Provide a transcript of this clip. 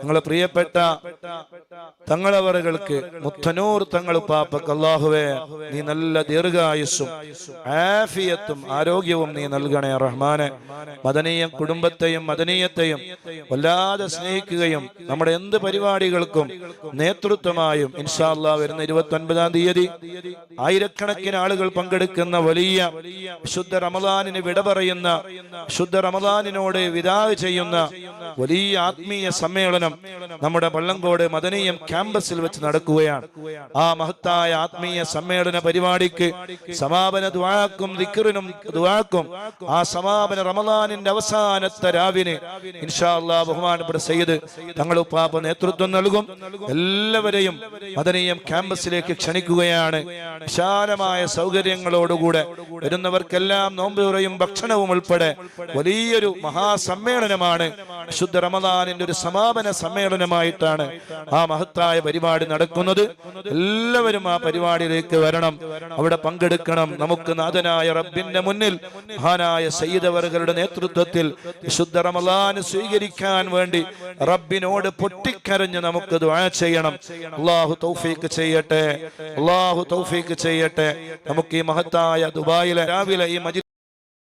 നിങ്ങളെ പ്രിയപ്പെട്ട തങ്ങളവറുകൾക്ക് മുത്തനൂർ തങ്ങൾ പാപ്പക്ക് അള്ളാഹുവേ നീ നല്ല ദീർഘായുസ്സും ആഫിയത്തും ആരോഗ്യവും നീ നൽകണേ റഹ്മാനെ. മദനീയ കുടുംബത്തെയും മദനീയത്തെയും വല്ലാതെ സ്നേഹിക്കുകയും നമ്മുടെ എന്ത് പരിപാടികൾക്കും നേതൃത്വമായും ഇൻഷാല്ലാ വരുന്ന ഇരുപത്തി ഒൻപതാം തീയതി ആയിരക്കണക്കിന് ആളുകൾ പങ്കെടുക്കുന്ന വലിയ ശുദ്ധ റമദാനിന് വിട പറയുന്ന ശുദ്ധ റമദാനിനോട് വിതാവ് ചെയ്യുന്ന വലിയ ആത്മീയ സമ്മേളനം നമ്മുടെ പള്ളങ്കോട് മദനീയം ക്യാമ്പസിൽ വെച്ച് നടക്കുകയാണ്. ആ മഹത്തായ ആത്മീയ സമ്മേളന പരിപാടിക്ക് സമാപന ദ്വാക്കും ദിക്കറിനും ദ്വാക്കും ആ സമാപന റമദാനിന്റെ അവസാനത്തെ രാവിന് ഇൻഷാ അല്ലാ ബഹുമാനപ്പെട്ട സയ്യിദ് തങ്ങൾ ഉപ്പാപ്പ നേതൃത്വം നൽകും. എല്ലാവരെയും മദനീയം ക്യാമ്പസിലേക്ക് ക്ഷണിക്കുകയാണ്. വിശാലമായ സൗകര്യങ്ങളോടുകൂടെ വരുന്നവർക്കെല്ലാം നോമ്പുറയും ഭക്ഷണവും ഉൾപ്പെടെ വലിയൊരു മഹാസമ്മേളനമാണ്. ശുദ്ധ റമദാനിന്റെ ഒരു സമാപന സമ്മേളനമായിട്ടാണ് ആ മഹത്തായ പരിപാടി നടക്കുന്നത്. എല്ലാവരും ആ പരിപാടിയിലേക്ക് വരണം. അവിടെ പങ്കെടുക്കണം. നമുക്ക് നാഥനായ റബ്ബിന്റെ മുന്നിൽ മഹാനായ സയ്യിദവറുകളുടെ നേതൃത്വത്തിൽ ശുദ്ധ റമലാന് സ്വീകരിക്കാൻ വേണ്ടി റബ്ബിനോട് പൊട്ടിക്കരഞ്ഞ് നമുക്ക് ദുആ ചെയ്യണം. അള്ളാഹു തൗഫീക്ക് ചെയ്യട്ടെ. അള്ളാഹു തൗഫീക്ക് ചെയ്യട്ടെ. നമുക്ക് ഈ മഹത്തായ ദുബായിലെ രാവിലെ ഈ മജി